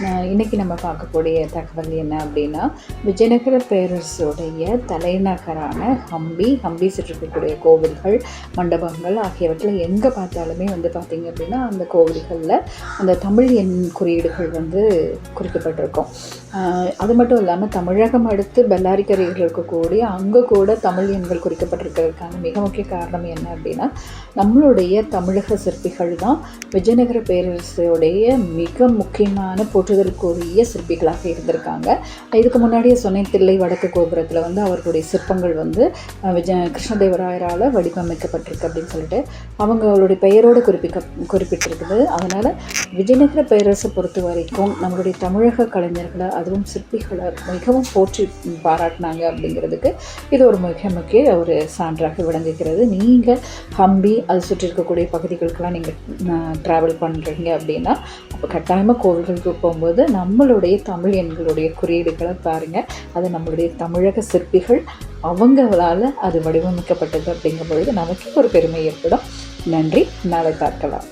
இன்றைக்கி நம்ம பார்க்கக்கூடிய தகவல் என்ன அப்படின்னா விஜயநகர பேரரசுடைய தலைநகரான ஹம்பி ஹம்பி சுற்றிருக்கக்கூடிய கோவில்கள் மண்டபங்கள் ஆகியவற்றில் எங்கே பார்த்தாலுமே வந்து பார்த்திங்க அப்படின்னா அந்த கோவில்களில் அந்த தமிழ் எண் குறியீடுகள் வந்து குறிக்கப்பட்டிருக்கும். அது மட்டும் இல்லாமல் தமிழகம் அடுத்து பெல்லாரிக்கரையில் இருக்கக்கூடிய அங்கே கூட தமிழ் எண்கள் குறிக்கப்பட்டிருக்கிறதுக்கான மிக முக்கிய காரணம் என்ன அப்படின்னா நம்மளுடைய தமிழக சிற்பிகள் தான் விஜயநகர பேரரசுடைய மிக முக்கியமான போற்றுதலுக்குரிய சிற்பிகளாக இருந்திருக்காங்க. இதுக்கு முன்னாடியே சொன்னேன் தில்லை வடக்கு கோபுரத்தில் வந்து அவர்களுடைய சிற்பங்கள் வந்து விஜ கிருஷ்ணதேவராயரால் வடிவமைக்கப்பட்டிருக்கு அப்படின்னு சொல்லிட்டு அவங்களுடைய பெயரோடு குறிப்பிக்க குறிப்பிட்டிருக்குது. அதனால் விஜயநகர பேரரசை பொறுத்த வரைக்கும் நம்மளுடைய தமிழக கலைஞர்களை அதுவும் சிற்பிகளை மிகவும் போற்றி பாராட்டினாங்க அப்படிங்கிறதுக்கு இது ஒரு மிக முக்கிய ஒரு சான்றாக விளங்குகிறது. நீங்கள் ஹம்பி அது சுற்றி இருக்கக்கூடிய பகுதிகளுக்கெல்லாம் நீங்கள் ட்ராவல் பண்ணுறீங்க அப்படின்னா அப்போ கட்டாயமாக கோவில்களுக்கு போகும்போது நம்மளுடைய தமிழ் எண்களுடைய குறியீடுகளை பாருங்கள் அது நம்மளுடைய தமிழக சிற்பிகள் அவங்களால் அது வடிவமைக்கப்பட்டது அப்படிங்கும் பொழுது நமக்கு ஒரு பெருமை ஏற்படும். நன்றி. நாளை பார்க்கலாம்.